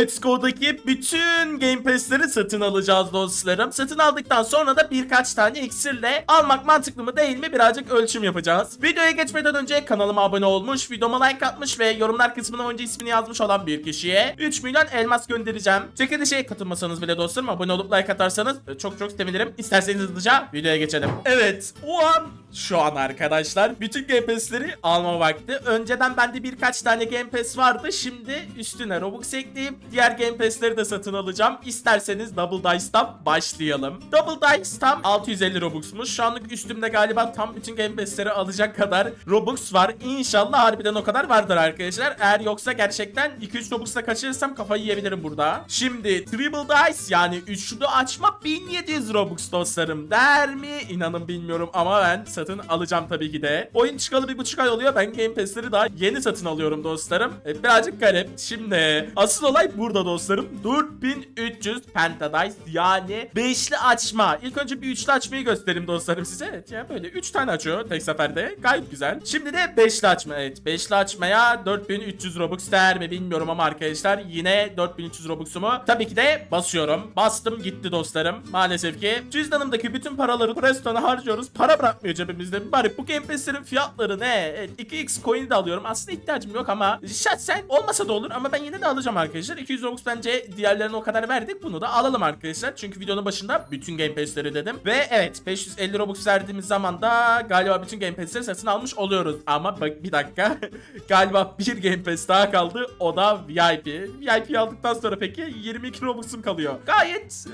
Let's Go'daki bütün Game Pass'leri satın alacağız dostlarım. Satın aldıktan sonra da birkaç tane iksirle almak mantıklı mı değil mi birazcık ölçüm yapacağız. Videoya geçmeden önce kanalıma abone olmuş, videoma like atmış ve yorumlar kısmına önce ismini yazmış olan bir kişiye 3 milyon elmas göndereceğim. Çekilişe katılmasanız bile dostlarım abone olup like atarsanız çok çok sevinirim. İsterseniz hızlıca videoya geçelim. Evet o an şu an arkadaşlar bütün Game Pass'leri alma vakti. Önceden bende birkaç tane Game Pass vardı. Şimdi üstüne Robux ekleyip diğer Game Pass'leri de satın alacağım. İsterseniz Double Dice'tan başlayalım. Double Dice tam 650 Robux'muş. Şu anlık üstümde galiba tam bütün Game Pass'leri alacak kadar Robux var. İnşallah harbiden o kadar vardır arkadaşlar. Eğer yoksa gerçekten 2-3 Robux'la kaçırırsam kafayı yiyebilirim burada. Şimdi Triple Dice yani üçlü açma 1700 Robux dostlarım. Der mi? İnanın bilmiyorum ama ben satın alacağım tabii ki de. Oyun çıkalı bir buçuk ay oluyor. Ben Game Pass'leri daha yeni satın alıyorum dostlarım. E, birazcık garip. Şimdi asıl olay burada dostlarım. 4300 Pentadice yani beşli açma. İlk önce bir üçlü açmayı göstereyim dostlarım size. Evet ya böyle 3 tane açıyor tek seferde. Gayet güzel. Şimdi de beşli açma. Evet beşli açmaya 4300 Robux değer mi bilmiyorum ama arkadaşlar yine 4300 Robux'umu tabii ki de basıyorum. Bastım gitti dostlarım. Maalesef ki cüzdanımdaki bütün paraları Prestone'a harcıyoruz. Para bırakmıyor cebimizde. Bari bu Game fiyatları ne? Evet, 2x coin'i de alıyorum. Aslında ihtiyacım yok ama şahsen olmasa da olur ama ben yine de alacağım arkadaşlar. 200 Robux bence diğerlerine o kadar verdik. Bunu da alalım arkadaşlar. Çünkü videonun başında bütün Game Pass'leri dedim. Ve evet 550 Robux verdiğimiz zaman da galiba bütün Game Pass'leri satın almış oluyoruz. Ama bak bir dakika. galiba bir Game Pass daha kaldı. O da VIP. VIP aldıktan sonra peki 22 Robux'um kalıyor. Gayet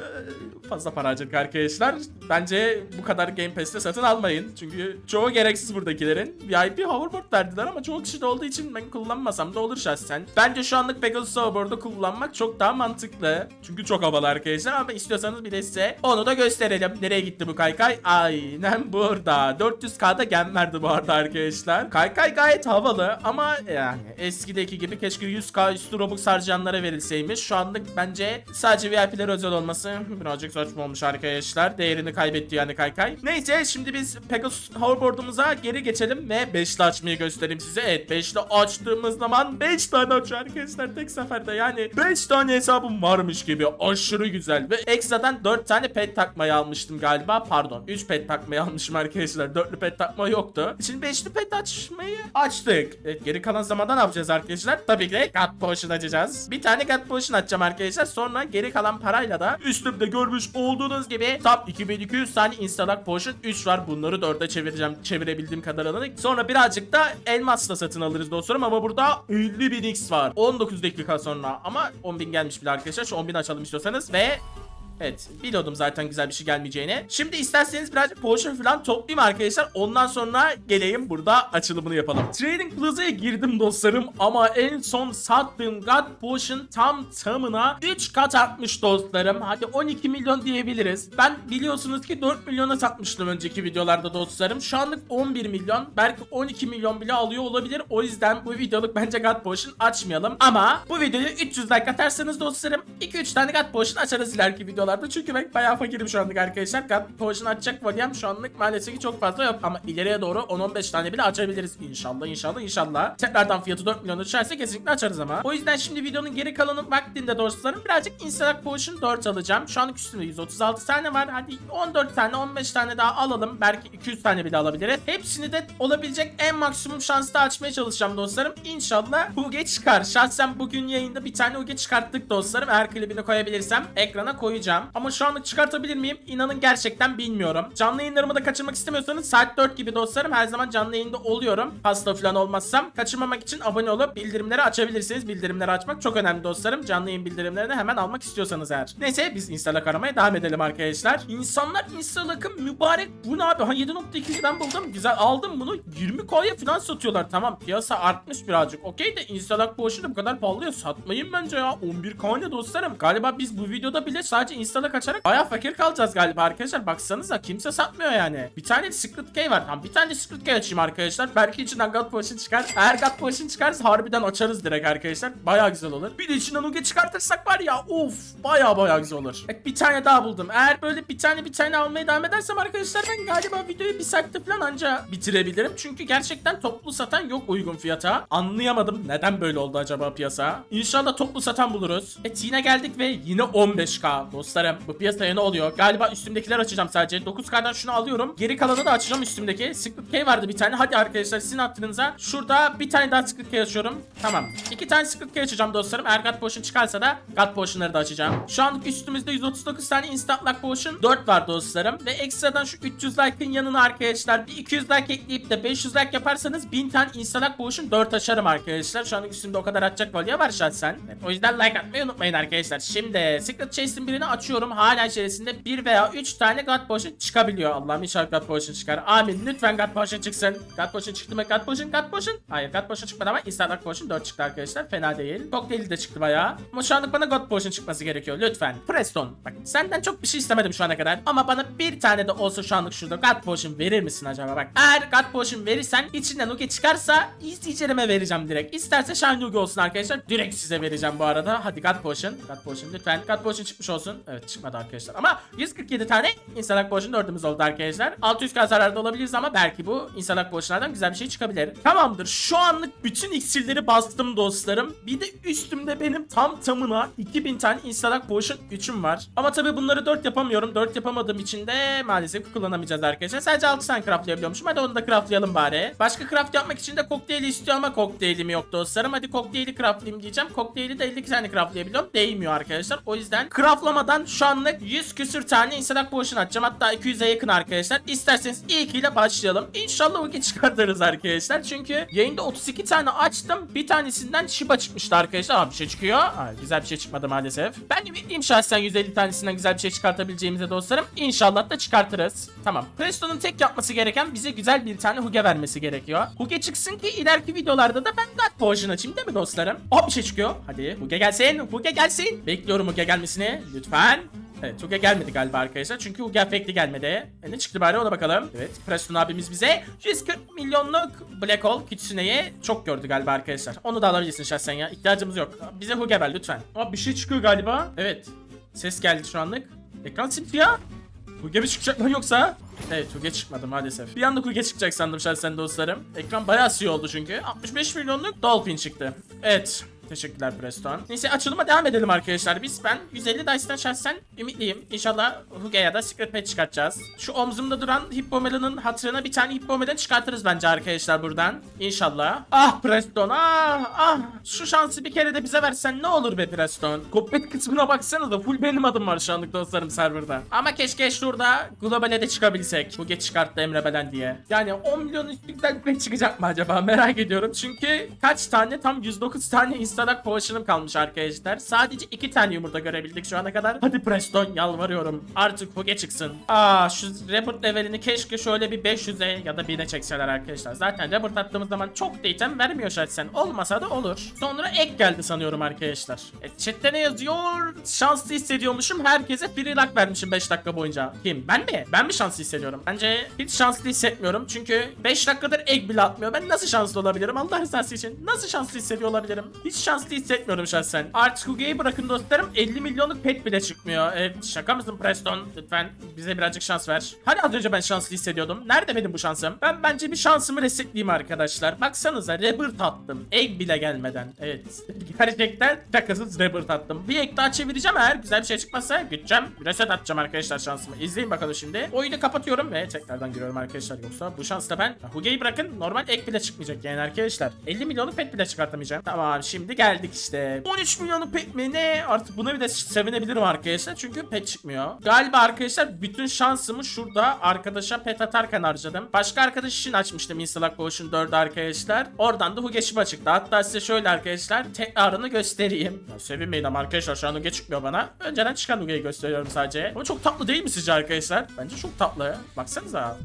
e, fazla para harcadık arkadaşlar. Bence bu kadar Game Pass'te satın almayın. Çünkü çoğu gereksiz buradakilerin. VIP hoverboard verdiler ama çoğu kişi de olduğu için ben kullanmasam da olur şahsen. Bence şu anlık Pegasus hoverboard'u kullanmak çok daha mantıklı. Çünkü çok havalı arkadaşlar ama istiyorsanız bir de size onu da gösterelim. Nereye gitti bu kaykay? Aynen burada. 400k'da gem verdi bu arada arkadaşlar. Kaykay gayet havalı ama yani eskideki gibi keşke 100k üstü Robux harcayanlara verilseymiş. Şu anlık bence sadece VIP'lere özel olması birazcık saçma olmuş arkadaşlar. Değerini kaybetti yani kaykay. Neyse şimdi biz Pegasus hoverboard'umuza geri geçelim ve 5'li açmayı göstereyim size. Evet 5'li açtığımız zaman 5 tane açıyor arkadaşlar tek seferde. Yani 5 tane hesabım varmış gibi aşırı güzel ve ekstradan 4 tane pet takmayı almıştım galiba. Pardon 3 pet takmayı almışım arkadaşlar. 4'lü pet takma yoktu. Şimdi 5'li pet açmayı açtık. Evet geri kalan zamanda ne yapacağız arkadaşlar? Tabii ki de God Potion açacağız. Bir tane God Potion açacağım arkadaşlar. Sonra geri kalan parayla da üstümde görmüş olduğunuz gibi tam 2200 tane Instalock Potion 3 var. Bunları 4'e çevireceğim. Çevirebildiğim kadarını. Sonra birazcık da elmasla satın alırız dostlarım. Ama burada 50 bin X var. 19 dakika sonra. Ama 10 bin gelmiş bile arkadaşlar. Şu 10 bin açalım istiyorsanız. Ve Evet biliyordum zaten güzel bir şey gelmeyeceğini. Şimdi isterseniz birazcık potion falan toplayayım arkadaşlar. Ondan sonra geleyim burada açılımını yapalım. Trading Plaza'ya girdim dostlarım ama en son sattığım God Potion tam tamına 3 kat artmış dostlarım. Hadi 12 milyon diyebiliriz. Ben biliyorsunuz ki 4 milyona satmıştım önceki videolarda dostlarım. Şu anlık 11 milyon belki 12 milyon bile alıyor olabilir. O yüzden bu videoluk bence God Potion açmayalım. Ama bu videoyu 300 like atarsanız dostlarım 2-3 tane God Potion açarız ileriki videolarda. Çünkü ben bayağı fakirim şu anlık arkadaşlar. God Potion açacak valiyem şu anlık maalesef ki çok fazla yok. Ama ileriye doğru 10-15 tane bile açabiliriz. İnşallah inşallah inşallah. Tekrardan fiyatı 4 milyona düşerse kesinlikle açarız ama. O yüzden şimdi videonun geri kalanı vaktinde dostlarım birazcık Instalock Potion 4 alacağım. Şu anlık üstümde 136 tane var. Hadi 14 tane 15 tane daha alalım. Belki 200 tane bile alabiliriz. Hepsini de olabilecek en maksimum şansla açmaya çalışacağım dostlarım. İnşallah Huge çıkar. Şahsen bugün yayında bir tane Huge çıkarttık dostlarım. Eğer klibini koyabilirsem ekrana koyacağım. Ama şu anlık çıkartabilir miyim? İnanın gerçekten bilmiyorum. Canlı yayınlarımı da kaçırmak istemiyorsanız saat 4 gibi dostlarım her zaman canlı yayında oluyorum. Hasta falan olmazsam kaçırmamak için abone olup bildirimleri açabilirsiniz. Bildirimleri açmak çok önemli dostlarım. Canlı yayın bildirimlerini hemen almak istiyorsanız eğer. Neyse biz Instalock aramaya devam edelim arkadaşlar. İnsanlar Instalock'ın mübarek bu ne abi? Ha 7.2'yi ben buldum. Güzel aldım bunu. 20 koya falan satıyorlar. Tamam piyasa artmış birazcık. Okey de Instalock Potion'u bu kadar pahalıya satmayın bence ya. 11 k ne dostlarım. Galiba biz bu videoda bile sadece install'a kaçarak baya fakir kalacağız galiba arkadaşlar. Baksanıza kimse satmıyor yani. Bir tane Secret Key var. Tamam bir tane Secret Key açayım arkadaşlar. Belki içinden God Potion çıkar. Eğer God Potion çıkarsa harbiden açarız direkt arkadaşlar. Baya güzel olur. Bir de içinden Uge çıkartırsak var ya of baya baya güzel olur. Evet bir tane daha buldum. Eğer böyle bir tane bir tane almaya devam edersem arkadaşlar ben galiba videoyu bir saatte falan anca bitirebilirim. Çünkü gerçekten toplu satan yok uygun fiyata. Anlayamadım neden böyle oldu acaba piyasa. İnşallah toplu satan buluruz. Evet yine geldik ve yine 15k dostlarım. Bu piyasaya ne oluyor? Galiba üstümdekiler açacağım sadece. 9k'dan şunu alıyorum. Geri kalanı da açacağım üstümdeki. Secret Key vardı bir tane. Hadi arkadaşlar sizin hatırınıza. Şurada bir tane daha Secret Key açıyorum. Tamam. İki tane Secret Key açacağım dostlarım. Eğer God Potion çıkarsa da God Potion'ları da açacağım. Şu anlık üstümüzde 139 tane Instant Luck Potion 4 var dostlarım. Ve ekstradan şu 300 like'ın yanına arkadaşlar bir 200 like ekleyip de 500 like yaparsanız 1000 tane Instant Luck Potion 4 açarım arkadaşlar. Şu anlık üstümde o kadar atacak volya var şahsen. Evet, o yüzden like atmayı unutmayın arkadaşlar. Şimdi Secret Chest'in birini açıyorum. Hala içerisinde 1 veya 3 tane God Potion çıkabiliyor. Allah'ım inşallah God Potion çıkar. Amin. Lütfen God Potion çıksın. God Potion çıktı mı? God Potion, God Potion. Hayır God Potion çıkmadı ama Instant Luck Potion 4 çıktı arkadaşlar. Fena değil. Cocktail'i de çıktı bayağı. Ama şu anlık bana God Potion çıkması gerekiyor. Lütfen. Preston. Bak senden çok bir şey istemedim şu ana kadar. Ama bana bir tane de olsa şu anlık şurada God Potion verir misin acaba? Bak eğer God Potion verirsen içinden Nuge çıkarsa izleyicilerime vereceğim direkt. İsterse Shine Nuge olsun arkadaşlar. Direkt size vereceğim bu arada. Hadi God Potion. God Potion lütfen. God Potion çıkmış olsun. Evet çıkmadı arkadaşlar. Ama 147 tane Instant Potion 4'ümüz oldu arkadaşlar. 600 k zararda olabiliriz ama belki bu Instant Potion'lardan güzel bir şey çıkabilir. Tamamdır. Şu anlık bütün iksirleri bastım dostlarım. Bir de üstümde benim tam tamına 2000 tane Instant Potion 3'üm var. Ama tabii bunları 4 yapamıyorum. 4 yapamadığım için de maalesef kullanamayacağız arkadaşlar. Sadece 6 tane craftlayabiliyormuşum. Hadi onu da craftlayalım bari. Başka craft yapmak için de kokteyli istiyor ama kokteylim yok dostlarım. Hadi kokteyli craftlayayım diyeceğim. Kokteyli de 52 tane craftlayabiliyorum. Değmiyor arkadaşlar. O yüzden craftlamadan şu anlık 100 küsür tane Instant Potion atacağım. Hatta 200'e yakın arkadaşlar. İsterseniz ilkiyle başlayalım. İnşallah o çıkartırız arkadaşlar. Çünkü yayında 32 tane açtım. Bir tanesinden Shiba çıkmıştı arkadaşlar. Aa, bir şey çıkıyor. Aa, güzel bir şey çıkmadı maalesef. Ben eminim şahsen 150 tanesinden güzel bir şey çıkartabileceğimize dostlarım. İnşallah da çıkartırız. Tamam. Preston'un tek yapması gereken bize güzel bir tane Huge vermesi gerekiyor. Huge çıksın ki ileriki videolarda da ben God Potion açayım değil mi dostlarım? Aa bir şey çıkıyor. Hadi Huge gelsin. Huge gelsin. Bekliyorum Huge gelmesini. Lütfen. Evet Huge gelmedi galiba arkadaşlar. Çünkü Huge efekti gelmedi. E, ne çıktı bari ona bakalım. Evet Preston abimiz bize 140 milyonluk Black Hole Kitsune'yi çok gördü galiba arkadaşlar. Onu da alabilirsin şahsen ya. İhtiyacımız yok. Bize Huge ver lütfen. Aa bir şey çıkıyor galiba. Evet. Ses geldi şu anlık. Ekran simsiyah. Huge mi çıkacak lan yoksa? Evet Huge çıkmadı maalesef. Bir anda Huge çıkacak sandım şahsen dostlarım. Ekran bayağı siyah oldu çünkü. 65 milyonluk Dolphin çıktı. Evet. Teşekkürler Preston. Neyse açılıma devam edelim arkadaşlar biz. Ben 150 Dice'den şahsen ümitliyim. İnşallah Huge ya da Secret Pet çıkartacağız. Şu omzumda duran Hippomelan'ın hatırına bir tane Hippomelan çıkartırız bence arkadaşlar buradan. İnşallah. Ah Preston ah ah. Şu şansı bir kere de bize versen ne olur be Preston. Kopet kısmına baksana da full benim adım var şu anlık dostlarım serverda. Ama keşke şurada globale de çıkabilsek. Huge çıkarttı Emre Belen diye. Yani 10 milyon üstlükten çıkacak mı acaba merak ediyorum. Çünkü kaç tane tam 109 tane installak potion'ım kalmış arkadaşlar. Sadece 2 tane yumurta görebildik şu ana kadar. Hadi Preston yalvarıyorum. Artık Huge çıksın. Aa şu Rebirth levelini keşke şöyle bir 500'e ya da 1000'e çekseler arkadaşlar. Zaten Rebirth attığımız zaman çok da item vermiyor şahsen. Olmasa da olur. Sonra ek geldi sanıyorum arkadaşlar. E, chatte ne yazıyor? Şanslı hissediyormuşum. Herkese free luck vermişim 5 dakika boyunca. Kim? Ben mi? Ben mi şanslı hissediyorum? Bence hiç şanslı hissetmiyorum. Çünkü 5 dakikadır ek bile atmıyor. Ben nasıl şanslı olabilirim? Allah rızası için. Nasıl şanslı hissediyor olabilirim? Hiç şanslı hissetmiyorum şahsen. Artık Huge'yi bırakın dostlarım. 50 milyonluk pet bile çıkmıyor. Evet şaka mısın Preston? Lütfen bize birazcık şans ver. Hani az önce ben şanslı hissediyordum. Nerede benim bu şansım? Ben bence bir şansımı resetleyeyim arkadaşlar. Baksanıza Rebirth attım. Egg bile gelmeden. Evet. Gerçekten şakasız Rebirth attım. Bir ek daha çevireceğim eğer güzel bir şey çıkmazsa gideceğim. Reset atacağım arkadaşlar şansımı. İzleyin bakalım şimdi. Oyunu kapatıyorum ve tekrardan giriyorum arkadaşlar. Yoksa bu şansla ben Huge'yi bırakın normal ek bile çıkmayacak yani arkadaşlar. 50 milyonluk pet bile çıkartamayacağım. Tamam şimdi geldik işte. 13 milyonluk pet mi ne? Artık buna bir de sevinebilirim arkadaşlar. Çünkü pet çıkmıyor. Galiba arkadaşlar bütün şansımı şurada arkadaşa pet atarken harcadım. Başka arkadaş için açmıştım Instalak Potion 4'ü arkadaşlar. Oradan da Huge'şime çıktı. Hatta size şöyle arkadaşlar tekrarını göstereyim. Ya sevinmeyin ama arkadaşlar şu an Huge çıkmıyor bana. Önceden çıkan Huge'yi gösteriyorum sadece. Ama çok tatlı değil mi sizce arkadaşlar? Bence çok tatlı. Baksanıza.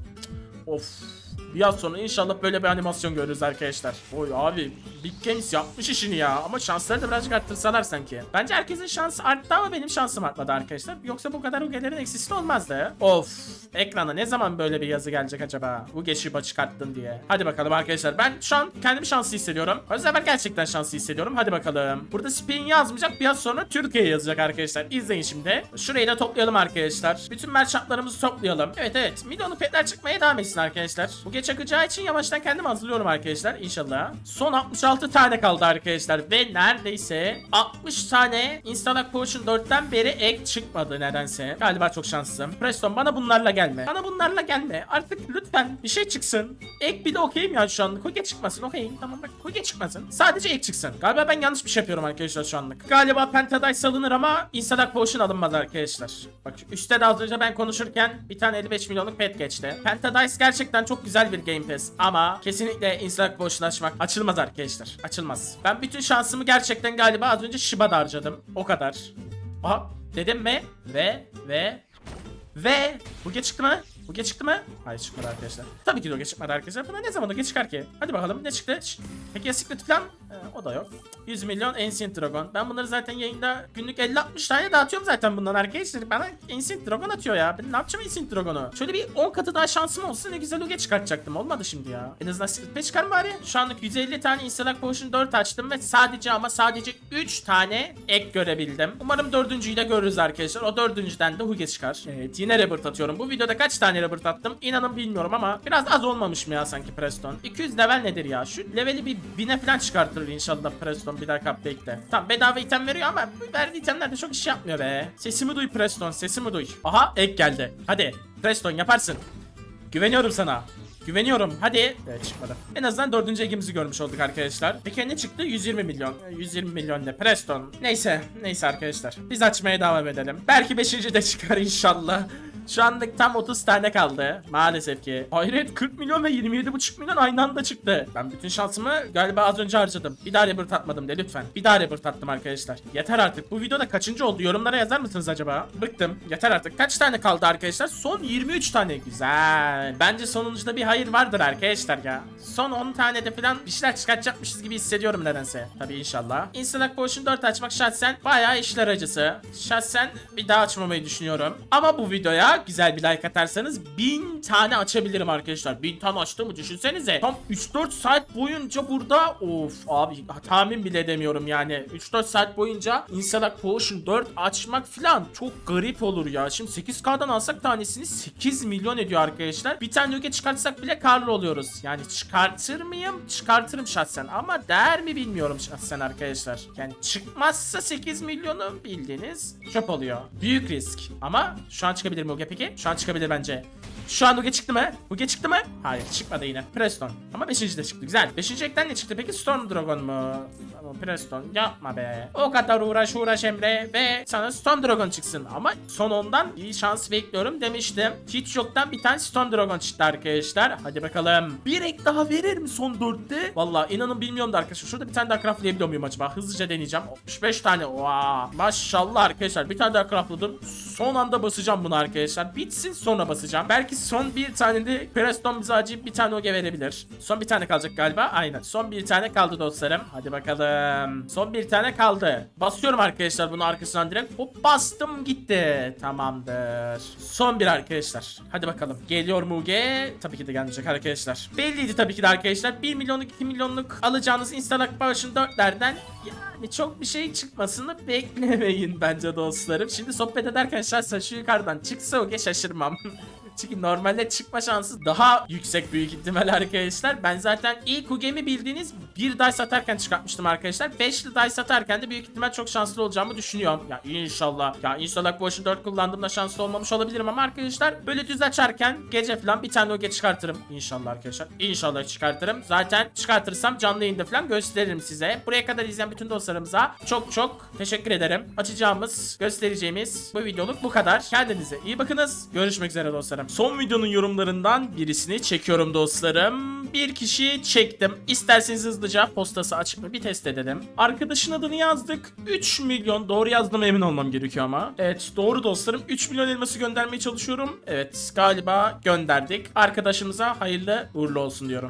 Of. Bir yaz sonra inşallah böyle bir animasyon görürüz arkadaşlar. Oy abi Big Games yapmış işini ya. Ama şansları da birazcık arttırsalar sanki. Bence herkesin şansı arttı ama benim şansım artmadı arkadaşlar. Yoksa bu kadar UG'lerin eksisi olmazdı. Of. Ekrana ne zaman böyle bir yazı gelecek acaba? Bu geçiba çıkarttın diye. Hadi bakalım arkadaşlar. Ben şu an kendimi şanslı hissediyorum. O yüzden ben gerçekten şanslı hissediyorum. Hadi bakalım. Burada Spain yazmayacak. Biraz sonra Türkiye yazacak arkadaşlar. İzleyin şimdi. Şurayı da toplayalım arkadaşlar. Bütün merchantlarımızı toplayalım. Evet evet. Milyonluk petler çıkmaya devam etsin arkadaşlar. Bu geç akacağı için yavaştan kendimi hazırlıyorum arkadaşlar. İnşallah. Son 66 tane kaldı arkadaşlar. Ve neredeyse 60 tane Installac Potion 4'ten beri ek çıkmadı nedense. Galiba çok şanslıyım. Preston bana bunlarla gelme. Bana bunlarla gelme. Artık lütfen bir şey çıksın. Ek bir de okeyim ya şu anlık. Koge çıkmasın okeyim. Tamam bak Koge çıkmasın. Sadece ek çıksın. Galiba ben yanlış bir şey yapıyorum arkadaşlar şu anlık. Galiba Pentadice salınır ama Installac Potion alınmaz arkadaşlar. Bak üstte de az önce ben konuşurken bir tane 55 milyonluk pet geçti. Pentadice gerçekten çok güzel bir Game Pass ama kesinlikle Installac Potion açmak açılmaz arkadaşlar. Açılmaz. Ben bütün şansımı gerçekten galiba az önce Shiba'da harcadım. O kadar. Aha dedim mi? Ve ve ve bu geç çıktı mı? Bu geç çıktı mı? Hayır çıkmadı arkadaşlar. Tabii ki de o geç çıkmadı arkadaşlar. Buna ne zaman o geç çıkar ki? Hadi bakalım ne çıktı? Şşt. Peki ya Secret falan? Ee, o da yok. 100 milyon Ancient Dragon. Ben bunları zaten yayında günlük 50-60 tane dağıtıyorum zaten bundan arkadaşlar. Bana Ancient Dragon atıyor ya. Ben ne yapacağım Ancient Dragon'u? Şöyle bir 10 katı daha şansım olsa ne güzel Uge çıkartacaktım. Olmadı şimdi ya. En azından Secret Pet çıkar mı bari? Şu anlık 150 tane Installac Potion 4 açtım ve sadece ama sadece 3 tane ek görebildim. Umarım dördüncüyü de görürüz arkadaşlar. O dördüncüden de Huge çıkar. Evet yine Rebirth atıyorum. Bu videoda kaç tane Rebirth attım? İnanın bilmiyorum ama biraz az olmamış mı ya sanki Preston? 200 level nedir ya? Şu leveli bir bine falan çıkartır inşallah Preston bir dahaki update'te. Tamam bedava item veriyor ama verdiği itemler de çok iş yapmıyor be. Sesimi duy Preston sesimi duy. Aha ek geldi. Hadi Preston yaparsın. Güveniyorum sana. Güveniyorum. Hadi. Evet çıkmadı. En azından dördüncü egimizi görmüş olduk arkadaşlar. Peki ne çıktı? 120 milyon. Ee, 120 milyon ne? Preston. Neyse. Neyse arkadaşlar. Biz açmaya devam edelim. Belki beşinci de çıkar inşallah. Şu anlık tam 30 tane kaldı. Maalesef ki. Hayret 40 milyon ve 27,5 milyon aynı anda çıktı. Ben bütün şansımı galiba az önce harcadım. Bir daha rebirth atmadım de lütfen. Bir daha rebirth attım arkadaşlar. Yeter artık. Bu videoda kaçıncı oldu? Yorumlara yazar mısınız acaba? Bıktım. Yeter artık. Kaç tane kaldı arkadaşlar? Son 23 tane. Güzel. Bence sonuncuda bir hayır vardır arkadaşlar ya. Son 10 tane de falan bir şeyler çıkartacakmışız gibi hissediyorum nedense. Tabii inşallah. Installac Potion 4 açmak şahsen bayağı işler acısı. Şahsen bir daha açmamayı düşünüyorum. Ama bu videoya güzel bir like atarsanız 1000 tane açabilirim arkadaşlar. 1000 tane açtığımı düşünsenize. Tam 3-4 saat boyunca burada of abi tahmin bile edemiyorum yani. 3-4 saat boyunca Installac Potion 4 açmak falan çok garip olur ya. Şimdi 8K'dan alsak tanesini 8 milyon ediyor arkadaşlar. Bir tane öge çıkartsak bile karlı oluyoruz. Yani çıkartır mıyım? Çıkartırım şahsen ama değer mi bilmiyorum şahsen arkadaşlar. Yani çıkmazsa 8 milyonu bildiğiniz çöp oluyor. Büyük risk. Ama şu an çıkabilir mi Uge peki? Şu an çıkabilir bence. Şu an Uge çıktı mı? Uge çıktı mı? Hayır çıkmadı yine. Preston. Ama 5. de çıktı. Güzel. 5. ekten ne çıktı peki? Storm Dragon mu? Ama Preston yapma be. O kadar uğraş uğraş Emre ve sana Storm Dragon çıksın. Ama son ondan iyi şans bekliyorum demiştim. Hiç yoktan bir tane Storm Dragon çıktı arkadaşlar. Hadi bakalım. Bir ek daha verir mi son 4'te? Valla inanın bilmiyorum da arkadaşlar. Şurada bir tane daha craftlayabiliyor muyum acaba? Hızlıca deneyeceğim. 65 tane. Wow. Maşallah arkadaşlar. Bir tane daha craftladım. Son anda basacağım bunu arkadaşlar. Bitsin sonra basacağım. Belki son bir tane de Preston bize acıyıp bir tane oge verebilir. Son bir tane kalacak galiba. Aynen. Son bir tane kaldı dostlarım. Hadi bakalım. Son bir tane kaldı. Basıyorum arkadaşlar bunu arkasından direkt. Hop bastım gitti. Tamamdır. Son bir arkadaşlar. Hadi bakalım. Geliyor mu Uge? Tabii ki de gelmeyecek arkadaşlar. Belliydi tabii ki de arkadaşlar. 1 milyonluk 2 milyonluk alacağınız Installac Potion 4'lerden yani çok bir şey çıkmasını beklemeyin bence dostlarım. Şimdi sohbet ederken şahsen şu yukarıdan çıksa Uge şaşırmam. Çünkü normalde çıkma şansı daha yüksek büyük ihtimal arkadaşlar. Ben zaten ilk Uge'mi bildiğiniz bir dice satarken çıkartmıştım arkadaşlar. 5'li dice satarken de büyük ihtimal çok şanslı olacağımı düşünüyorum. Ya inşallah. Ya inşallah Potion 4 kullandığımda şanslı olmamış olabilirim ama arkadaşlar böyle düz açarken gece falan bir tane Uge çıkartırım. İnşallah arkadaşlar. İnşallah çıkartırım. Zaten çıkartırsam canlı yayında falan gösteririm size. Buraya kadar izleyen bütün dostlarımıza çok çok teşekkür ederim. Açacağımız, göstereceğimiz bu videoluk bu kadar. Kendinize iyi bakınız. Görüşmek üzere dostlarım. Son videonun yorumlarından birisini çekiyorum dostlarım. Bir kişi çektim. İsterseniz hızlı hızlıca postası açık mı bir test edelim. Arkadaşın adını yazdık. 3 milyon doğru yazdığıma emin olmam gerekiyor ama. Evet doğru dostlarım. 3 milyon elması göndermeye çalışıyorum. Evet galiba gönderdik. Arkadaşımıza hayırlı uğurlu olsun diyorum.